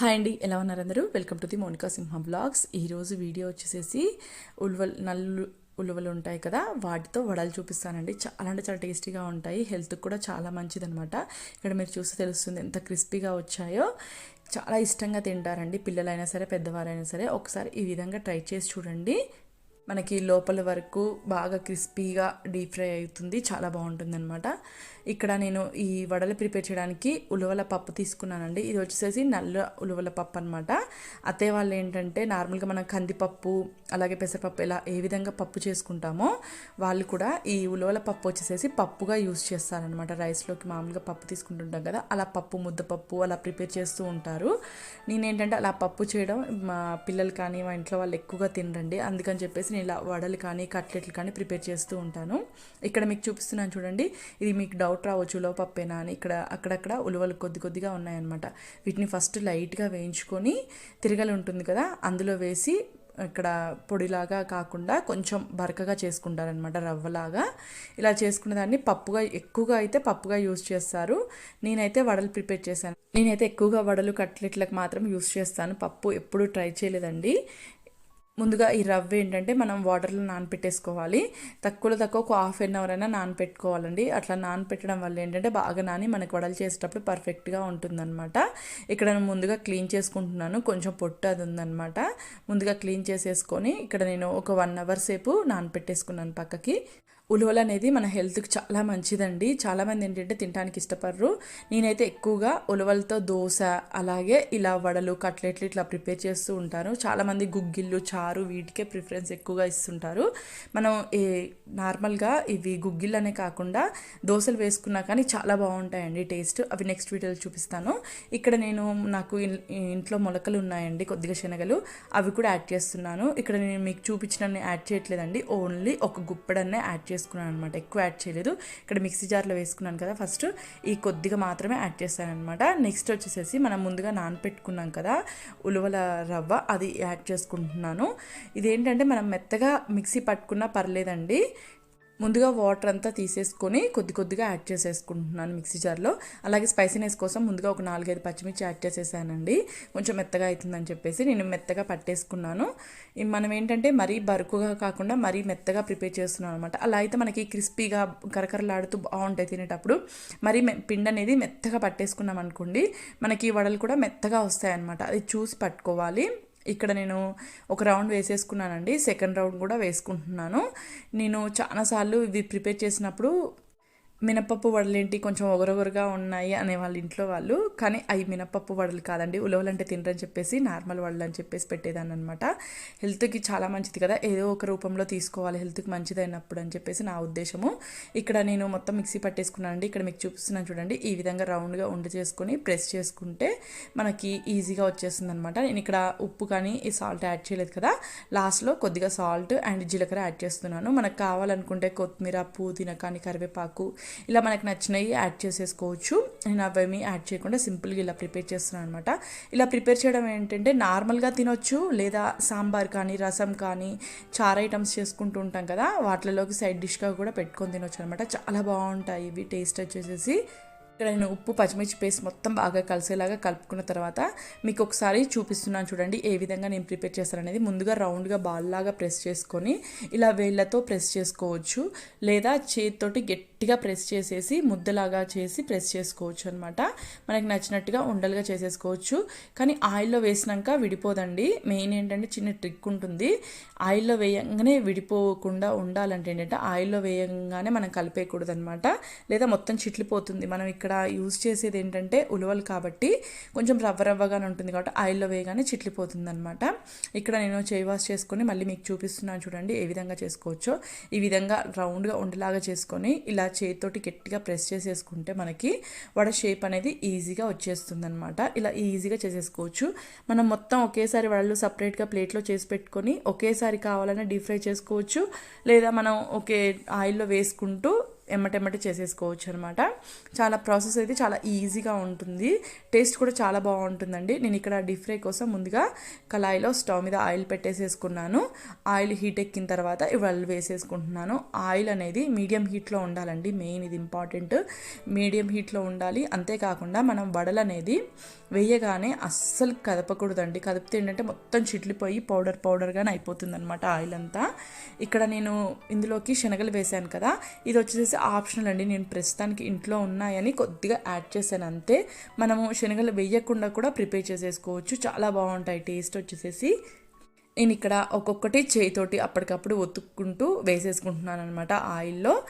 Hi అండి ఎలా ఉన్నారు అందరూ? Welcome to the Monica Simha vlogs ఈరోజు వీడియో వచ్చేసేసి ఉల్వల్ నల్లు ఉలువలు ఉంటాయి కదా వాటితో వడలు చూపిస్తానండి. చాలా అంటే చాలా టేస్టీగా ఉంటాయి. హెల్త్కి కూడా చాలా మంచిదనమాట ఇక్కడ మీరు చూస్తే తెలుస్తుంది ఎంత క్రిస్పీగా వచ్చాయో. చాలా ఇష్టంగా తింటారండి పిల్లలైనా సరే పెద్దవారైనా సరే. ఒకసారి ఈ విధంగా ట్రై చేసి చూడండి. మనకి లోపల వరకు బాగా క్రిస్పీగా డీప్ ఫ్రై అవుతుంది చాలా బాగుంటుంది అనమాట ఇక్కడ నేను ఈ వడలు ప్రిపేర్ చేయడానికి ఉలవల పప్పు తీసుకున్నానండి. ఇది వచ్చేసి నల్ల ఉలవల పప్పు అనమాట అత్తయ్య వాళ్ళు ఏంటంటే నార్మల్గా మనం కందిపప్పు అలాగే పెసరపప్పు ఇలా ఏ విధంగా పప్పు చేసుకుంటామో వాళ్ళు కూడా ఈ ఉలవల పప్పు వచ్చేసేసి పప్పుగా యూస్ చేస్తారనమాట రైస్లోకి మామూలుగా పప్పు తీసుకుంటుంటాం కదా అలా పప్పు ముద్దపప్పు అలా ప్రిపేర్ చేస్తూ ఉంటారు. నేనేంటంటే అలా పప్పు చేయడం మా పిల్లలు కానీ మా ఇంట్లో వాళ్ళు ఎక్కువగా తినరండి. అందుకని చెప్పేసి నేను ఇలా వడలు కానీ కట్లెట్లు కానీ ప్రిపేర్ చేస్తూ ఉంటాను. ఇక్కడ మీకు చూపిస్తున్నాను చూడండి. ఇది మీకు డౌట్ రావచ్చు ఉలవపప్పేనా అని. ఇక్కడ అక్కడక్కడ ఉలవలు కొద్ది కొద్దిగా ఉన్నాయన్నమాట. వీటిని ఫస్ట్ లైట్గా వేయించుకొని తిరగలి ఉంటుంది కదా అందులో వేసి ఇక్కడ పొడిలాగా కాకుండా కొంచెం బరకగా చేసుకుంటారనమాట రవ్వలాగా. ఇలా చేసుకున్న దాన్ని పప్పుగా ఎక్కువగా అయితే పప్పుగా యూజ్ చేస్తారు. నేనైతే వడలు ప్రిపేర్ చేశాను. నేనైతే ఎక్కువగా వడలు కట్లెట్లకు మాత్రం యూస్ చేస్తాను. పప్పు ఎప్పుడు ట్రై చేయలేదండి. ముందుగా ఈ రవ్వ ఏంటంటే మనం వాటర్లో నానపెట్టేసుకోవాలి. తక్కువలో తక్కువ ఒక హాఫ్ అన్ అవర్ అయినా నానపెట్టుకోవాలండి. అట్లా నానపెట్టడం వల్ల ఏంటంటే బాగా నాని మనకు వడలు చేసేటప్పుడు పర్ఫెక్ట్గా ఉంటుందన్నమాట. ఇక్కడ నేను ముందుగా క్లీన్ చేసుకుంటున్నాను. కొంచెం పొట్టు అది ఉందన్నమాట. ముందుగా క్లీన్ చేసేసుకొని ఇక్కడ నేను ఒక వన్ అవర్ సేపు నానపెట్టేసుకున్నాను పక్కకి. ఉలవలు అనేది మన హెల్త్కి చాలా మంచిదండి. చాలామంది ఏంటంటే తినడానికి ఇష్టపడరు. నేనైతే ఎక్కువగా ఉలవలతో దోశ అలాగే ఇలా వడలు కట్లెట్లు ఇట్లా ప్రిపేర్ చేస్తూ ఉంటాను. చాలామంది గుగ్గిళ్ళు చారు వీటికే ప్రిఫరెన్స్ ఎక్కువగా ఇస్తుంటారు. మనం ఏ నార్మల్గా ఇవి గుగ్గిళ్ళు అనే కాకుండా దోశలు వేసుకున్నా కానీ చాలా బాగుంటాయండి టేస్ట్. అవి నెక్స్ట్ వీడియోలో చూపిస్తాను. ఇక్కడ నేను నాకు ఇంట్లో మొలకలు ఉన్నాయండి కొద్దిగా శనగలు. అవి కూడా యాడ్ చేస్తున్నాను. ఇక్కడ నేను మీకు చూపించిన యాడ్ చేయట్లేదండి. ఓన్లీ ఒక గుప్పెడన్నే యాడ్ చేస్తున్నాను. వేసుకున్నాను అనమాట ఎక్కువ యాడ్ చేయలేదు. ఇక్కడ మిక్సీ జార్లో వేసుకున్నాను కదా ఫస్ట్. ఈ కొద్దిగా మాత్రమే యాడ్ చేశాను అనమాట నెక్స్ట్ వచ్చేసేసి మనం ముందుగా నానపెట్టుకున్నాం కదా ఉలవల రవ్వ అది యాడ్ చేసుకుంటున్నాను. ఇదేంటంటే మనం మెత్తగా మిక్సీ పట్టుకున్నా పర్లేదండి. ముందుగా వాటర్ అంతా తీసేసుకొని కొద్ది కొద్దిగా యాడ్ చేసేసుకుంటున్నాను మిక్సీ జార్లో. అలాగే స్పైసీనెస్ కోసం ముందుగా ఒక నాలుగైదు పచ్చిమిర్చి యాడ్ చేసేసానండి. కొంచెం మెత్తగా అవుతుందని చెప్పేసి నేను మెత్తగా పట్టేసుకున్నాను. మనం ఏంటంటే మరీ బరుకుగా కాకుండా మరీ మెత్తగా ప్రిపేర్ చేస్తున్నాం అనమాట అలా అయితే మనకి క్రిస్పీగా కరకరలాడుతూ బాగుంటాయి తినేటప్పుడు. మరీ పిండి అనేది మెత్తగా పట్టేసుకున్నాం అనుకోండి మనకి వడలు కూడా మెత్తగా వస్తాయన్నమాట. అది చూసి పట్టుకోవాలి. ఇక్కడ నేను ఒక రౌండ్ వేసేసుకున్నానండి. సెకండ్ రౌండ్ కూడా వేసుకుంటున్నాను. నేను చాలాసార్లు ఇవి ప్రిపేర్ చేసినప్పుడు మినపప్పు వడలేంటి? కొంచెం ఒగరొగరుగా ఉన్నాయి అనే వాళ్ళ ఇంట్లో వాళ్ళు. కానీ అవి మినపప్పు వడలు కాదండి. ఉలవలు అంటే తినరని చెప్పేసి నార్మల్ వడలు అని చెప్పేసి పెట్టేదాన్ని అనమాట హెల్త్కి చాలా మంచిది కదా. ఏదో ఒక రూపంలో తీసుకోవాలి. హెల్త్కి మంచిదైనప్పుడు అని చెప్పేసి నా ఉద్దేశము. ఇక్కడ నేను మొత్తం మిక్సీ పట్టేసుకున్నానండి. ఇక్కడ మీకు చూపిస్తున్నాను చూడండి. ఈ విధంగా రౌండ్గా ఉండ చేసుకొని ప్రెస్ చేసుకుంటే మనకి ఈజీగా వచ్చేస్తుంది అనమాట నేను ఇక్కడ ఉప్పు కానీ ఈ సాల్ట్ యాడ్ చేయలేదు కదా. లాస్ట్లో కొద్దిగా సాల్ట్ అండ్ జీలకర్ర యాడ్ చేస్తున్నాను. మనకు కావాలనుకుంటే కొత్తిమీర పుదీనా కానీ కరివేపాకు ఇలా మనకు నచ్చినవి యాడ్ చేసేసుకోవచ్చు. నేను అవేమీ యాడ్ చేయకుండా సింపుల్గా ఇలా ప్రిపేర్ చేస్తున్నాను అనమాట ఇలా ప్రిపేర్ చేయడం ఏంటంటే నార్మల్గా తినొచ్చు లేదా సాంబార్ కానీ రసం కానీ చార్ ఐటమ్స్ చేసుకుంటూ ఉంటాం కదా వాటిలోకి సైడ్ డిష్గా కూడా పెట్టుకొని తినొచ్చు అనమాట చాలా బాగుంటాయి ఇవి టేస్ట్ వచ్చేసేసి. ఇక్కడ నేను ఉప్పు పచ్చిమిర్చి పేస్ట్ మొత్తం బాగా కలిసేలాగా కలుపుకున్న తర్వాత మీకు ఒకసారి చూపిస్తున్నాను చూడండి ఏ విధంగా నేను ప్రిపేర్ చేస్తాను అనేది ముందుగా రౌండ్గా బాల్ లాగా ప్రెస్ చేసుకొని ఇలా వేళ్ళతో ప్రెస్ చేసుకోవచ్చు. లేదా చేతితోటి గట్టిగా ప్రెస్ చేసేసి ముద్దలాగా చేసి ప్రెస్ చేసుకోవచ్చు అనమాట మనకి నచ్చినట్టుగా ఉండలుగా చేసేసుకోవచ్చు. కానీ ఆయిల్లో వేసినాక విడిపోదండి. మెయిన్ ఏంటంటే చిన్న ట్రిక్ ఉంటుంది. ఆయిల్లో వేయంగానే విడిపోకుండా ఉండాలంటే ఏంటంటే ఆయిల్లో వేయంగానే మనం కలిపేయకూడదు అనమాట లేదా మొత్తం చిట్లిపోతుంది. మనం ఇక్కడ ఇక్కడ యూజ్ చేసేది ఏంటంటే ఉలవలు కాబట్టి కొంచెం రవ్వ రవ్వగానే ఉంటుంది కాబట్టి ఆయిల్లో వేయగానే చిట్లిపోతుంది అనమాట ఇక్కడ నేను చేయి వాష్ చేసుకొని మళ్ళీ మీకు చూపిస్తున్నాను చూడండి ఏ విధంగా చేసుకోవచ్చో. ఈ విధంగా రౌండ్గా ఉండేలాగా చేసుకొని ఇలా చేతితోటి గట్టిగా ప్రెస్ చేసేసుకుంటే మనకి వడ షేప్ అనేది ఈజీగా వచ్చేస్తుంది అనమాట ఇలా ఈజీగా చేసేసుకోవచ్చు. మనం మొత్తం ఒకేసారి వడలు సపరేట్గా ప్లేట్లో చేసి పెట్టుకొని ఒకేసారి కావాలన్నా డీప్ ఫ్రై చేసుకోవచ్చు. లేదా మనం ఒకే ఆయిల్లో వేసుకుంటూ ఎమ్మటెమ్మటి చేసేసుకోవచ్చు అనమాట చాలా ప్రాసెస్ అయితే చాలా ఈజీగా ఉంటుంది. టేస్ట్ కూడా చాలా బాగుంటుందండి. నేను ఇక్కడ డీప్ ఫ్రై కోసం ముందుగా కళాయిలో స్టవ్ మీద ఆయిల్ పెట్టేసేసుకున్నాను. ఆయిల్ హీట్ ఎక్కిన తర్వాత ఇవాళ వేసేసుకుంటున్నాను. ఆయిల్ అనేది మీడియం హీట్లో ఉండాలండి. మెయిన్ ఇది ఇంపార్టెంట్. మీడియం హీట్లో ఉండాలి. అంతేకాకుండా మనం వడలు అనేది వేయగానే అస్సలు కదపకూడదండి. కదిపితే ఏంటంటే మొత్తం చిట్లిపోయి పౌడర్ పౌడర్గానే అయిపోతుంది అనమాట ఆయిల్ అంతా. ఇక్కడ నేను ఇందులోకి శనగలు వేశాను కదా. ఇది వచ్చేసి ఆప్షనల్ అండి. నేను ప్రస్తుతానికి ఇంట్లో ఉన్నాయని కొద్దిగా యాడ్ చేశాను. అంతే. మనము శనగలు వేయకుండా కూడా ప్రిపేర్ చేసేసుకోవచ్చు. చాలా బాగుంటాయి. టేస్ట్ వచ్చేసేసి నేను ఇక్కడ ఒక్కొక్కటి చేయితోటి అప్పటికప్పుడు ఒత్తుక్కుంటూ వేసేసుకుంటున్నాను అనమాట ఆయిల్లో.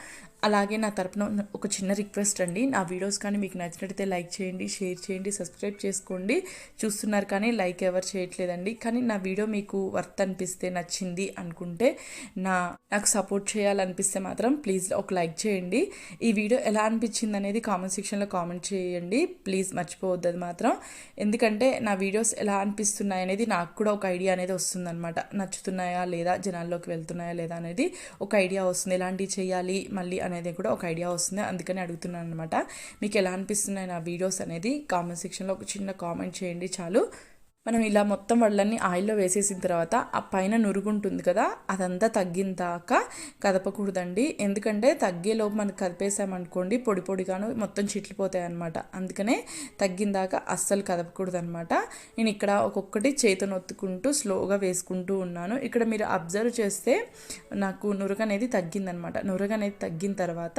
అలాగే నా తరపున ఒక చిన్న రిక్వెస్ట్ అండి. నా వీడియోస్ కానీ మీకు నచ్చినట్టయితే లైక్ చేయండి షేర్ చేయండి సబ్స్క్రైబ్ చేసుకోండి. చూస్తున్నారు కానీ లైక్ ఎవరు చేయట్లేదండి. కానీ నా వీడియో మీకు వర్త్ అనిపిస్తే నచ్చింది అనుకుంటే నా నాకు సపోర్ట్ చేయాలనిపిస్తే మాత్రం ప్లీజ్ ఒక లైక్ చేయండి. ఈ వీడియో ఎలా అనిపించింది అనేది కామెంట్ సెక్షన్లో కామెంట్ చేయండి. ప్లీజ్ మర్చిపోవద్దు అది మాత్రం. ఎందుకంటే నా వీడియోస్ ఎలా అనిపిస్తున్నాయి అనేది నాకు కూడా ఒక ఐడియా అనేది వస్తుందన్నమాట. నచ్చుతున్నాయా లేదా జనాల్లోకి వెళ్తున్నాయా లేదా అనేది ఒక ఐడియా వస్తుంది. ఎలాంటివి చేయాలి మళ్ళీ అనేది కూడా ఒక ఐడియా వస్తుంది. అందుకని అడుగుతున్నాను అనమాట మీకు ఎలా అనిపిస్తున్నాయి నా వీడియోస్ అనేది? కామెంట్ సెక్షన్లో ఒక చిన్న కామెంట్ చేయండి చాలు. మనం ఇలా మొత్తం వడలన్నీ ఆయిల్లో వేసేసిన తర్వాత ఆ పైన నురుగు ఉంటుంది కదా అదంతా తగ్గిన దాకా కదపకూడదండి. ఎందుకంటే తగ్గేలోపు మనం కదిపేసామనుకోండి పొడి పొడిగాను మొత్తం చిట్లిపోతాయి అనమాట అందుకనే తగ్గిన దాకా అస్సలు కదపకూడదనమాట నేను ఇక్కడ ఒక్కొక్కటి చేతిని ఒత్తుకుంటూ స్లోగా వేసుకుంటూ ఉన్నాను. ఇక్కడ మీరు అబ్జర్వ్ చేస్తే నాకు నురగ అనేది తగ్గిందనమాట నురగ అనేది తగ్గిన తర్వాత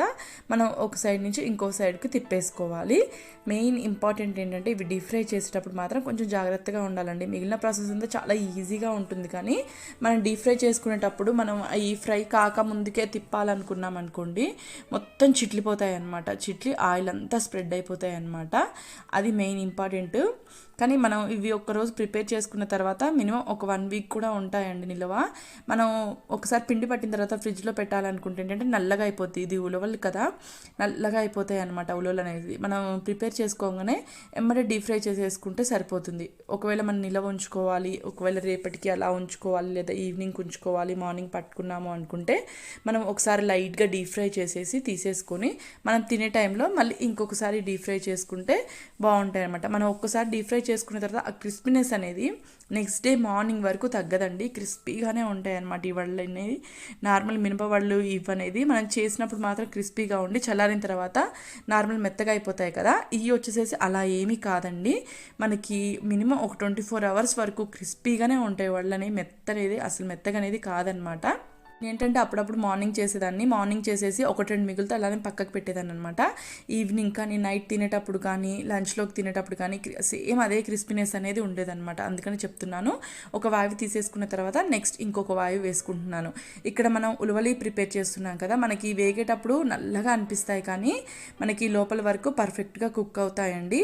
మనం ఒక సైడ్ నుంచి ఇంకో సైడ్కి తిప్పేసుకోవాలి. మెయిన్ ఇంపార్టెంట్ ఏంటంటే ఇవి డీప్ ఫ్రై చేసేటప్పుడు మాత్రం కొంచెం జాగ్రత్తగా ఉండాలండి. మిగిలిన ప్రాసెస్ అంతా చాలా ఈజీగా ఉంటుంది. కానీ మనం డీప్ ఫ్రై చేసుకునేటప్పుడు మనం ఈ ఫ్రై కాక ముందుకే తిప్పాలనుకున్నాం అనుకోండి మొత్తం చిట్లిపోతాయి అన్నమాట చిట్లి ఆయిల్ అంతా స్ప్రెడ్ అయిపోతాయి అన్నమాట అది మెయిన్ ఇంపార్టెంట్. కానీ మనం ఇవి ఒక్కరోజు ప్రిపేర్ చేసుకున్న తర్వాత మినిమం ఒక వన్ వీక్ కూడా ఉంటాయండి నిల్వ. మనం ఒకసారి పిండి పట్టిన తర్వాత ఫ్రిడ్జ్లో పెట్టాలనుకుంటే ఏంటంటే నల్లగా అయిపోతుంది ఇది ఉలవలు కదా. నల్లగా అయిపోతాయి అనమాట ఉలవలు అనేది మనం ప్రిపేర్ చేసుకోగానే ఎమ్మడే డీప్ ఫ్రై చేసేసుకుంటే సరిపోతుంది. ఒకవేళ మనం నిల్వ ఉంచుకోవాలి ఒకవేళ రేపటికి అలా ఉంచుకోవాలి లేదా ఈవినింగ్ ఉంచుకోవాలి మార్నింగ్ పట్టుకున్నాము అనుకుంటే మనం ఒకసారి లైట్గా డీప్ ఫ్రై చేసేసి తీసేసుకొని మనం తినే టైంలో మళ్ళీ ఇంకొకసారి డీప్ ఫ్రై చేసుకుంటే బాగుంటాయి అనమాట మనం ఒక్కసారి డీప్ ఫ్రై చేసుకున్న తర్వాత ఆ క్రిస్పీనెస్ అనేది నెక్స్ట్ డే మార్నింగ్ వరకు తగ్గదండి. క్రిస్పీగానే ఉంటాయి అన్నమాట ఈ వడలు అనేది నార్మల్ మినపవడలు అనేది మనం చేసినప్పుడు మాత్రం క్రిస్పీగా ఉండి చల్లారిన తర్వాత నార్మల్ మెత్తగా అయిపోతాయి కదా ఇవి వచ్చేసేసి అలా ఏమీ కాదండి. మనకి మినిమం ఒక ట్వంటీ ఫోర్ అవర్స్ వరకు క్రిస్పీగానే ఉంటాయి వడలు అనేవి. మెత్తనేది అసలు మెత్తగా అనేది కాదనమాట ఏంటంటే అప్పుడప్పుడు మార్నింగ్ చేసేదాన్ని. మార్నింగ్ చేసేసి ఒకటి రెండు మిగులుతో అలానే పక్కకు పెట్టేదాన్ని అనమాట ఈవినింగ్ కానీ నైట్ తినేటప్పుడు కానీ లంచ్లోకి తినేటప్పుడు కానీ సేమ్ అదే క్రిస్పీనెస్ అనేది ఉండేదన్నమాట. అందుకని చెప్తున్నాను. ఒక వాయువు తీసేసుకున్న తర్వాత నెక్స్ట్ ఇంకొక వాయువు వేసుకుంటున్నాను. ఇక్కడ మనం ఉలవలి ప్రిపేర్ చేస్తున్నాం కదా మనకి వేగేటప్పుడు నల్లగా అనిపిస్తాయి కానీ మనకి లోపల వరకు పర్ఫెక్ట్గా కుక్ అవుతాయండి.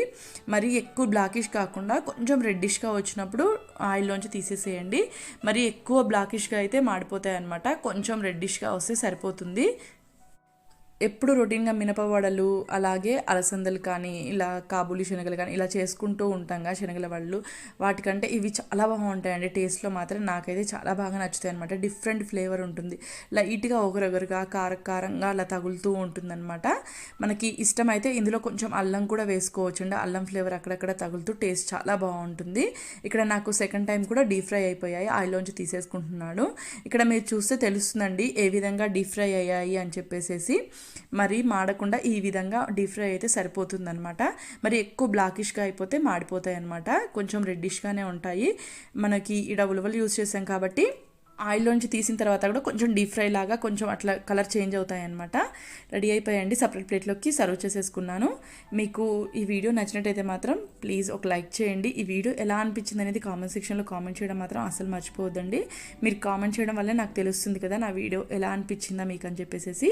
మరి ఎక్కువ బ్లాకిష్ కాకుండా కొంచెం రెడ్డిష్గా వచ్చినప్పుడు ఆయిల్లోంచి తీసేసేయండి. మరి ఎక్కువ బ్లాకిష్గా అయితే మాడిపోతాయి అనమాట కొంచెం రెడ్డిష్గా వస్తే సరిపోతుంది. ఎప్పుడు రొటీన్గా మినపవడలు అలాగే అలసందలు కానీ ఇలా కాబూలి శనగలు కానీ ఇలా చేసుకుంటూ ఉంటాం శనగల వడలు వాటికంటే ఇవి చాలా బాగుంటాయండి. టేస్ట్లో మాత్రం నాకైతే చాలా బాగా నచ్చుతాయి అనమాట డిఫరెంట్ ఫ్లేవర్ ఉంటుంది. లైట్గా ఒకరొకరుగా కార కారంగా అలా తగులుతూ ఉంటుందన్నమాట. మనకి ఇష్టమైతే ఇందులో కొంచెం అల్లం కూడా వేసుకోవచ్చు అండి అల్లం ఫ్లేవర్ అక్కడక్కడ తగులుతూ టేస్ట్ చాలా బాగుంటుంది. ఇక్కడ నాకు సెకండ్ టైం కూడా డీప్ ఫ్రై అయిపోయాయి. ఆయిల్లోంచి తీసేసుకుంటున్నాడు ఇక్కడ మీరు చూస్తే తెలుస్తుందండి ఏ విధంగా డీప్ ఫ్రై అయ్యాయి అని చెప్పేసేసి. మరి మాడకుండా ఈ విధంగా డీప్ ఫ్రై అయితే సరిపోతుందనమాట మరి ఎక్కువ బ్లాకిష్గా అయిపోతే మాడిపోతాయి అనమాట కొంచెం రెడ్డిష్గానే ఉంటాయి. మనకి ఇడ ఉలవలు యూజ్ చేసాం కాబట్టి ఆయిల్లోంచి తీసిన తర్వాత కూడా కొంచెం డీప్ ఫ్రై లాగా కొంచెం అట్లా కలర్ చేంజ్ అవుతాయి అనమాట రెడీ అయిపోయాయండి సపరేట్ ప్లేట్లోకి సర్వ్ చేసేసుకున్నాను. మీకు ఈ వీడియో నచ్చినట్టయితే మాత్రం ప్లీజ్ ఒక లైక్ చేయండి. ఈ వీడియో ఎలా అనిపించింది అనేది కామెంట్ సెక్షన్లో కామెంట్ చేయడం మాత్రం అసలు మర్చిపోవద్దండి. మీరు కామెంట్ చేయడం వల్లే నాకు తెలుస్తుంది కదా నా వీడియో ఎలా అనిపించిందా మీకు అని చెప్పేసి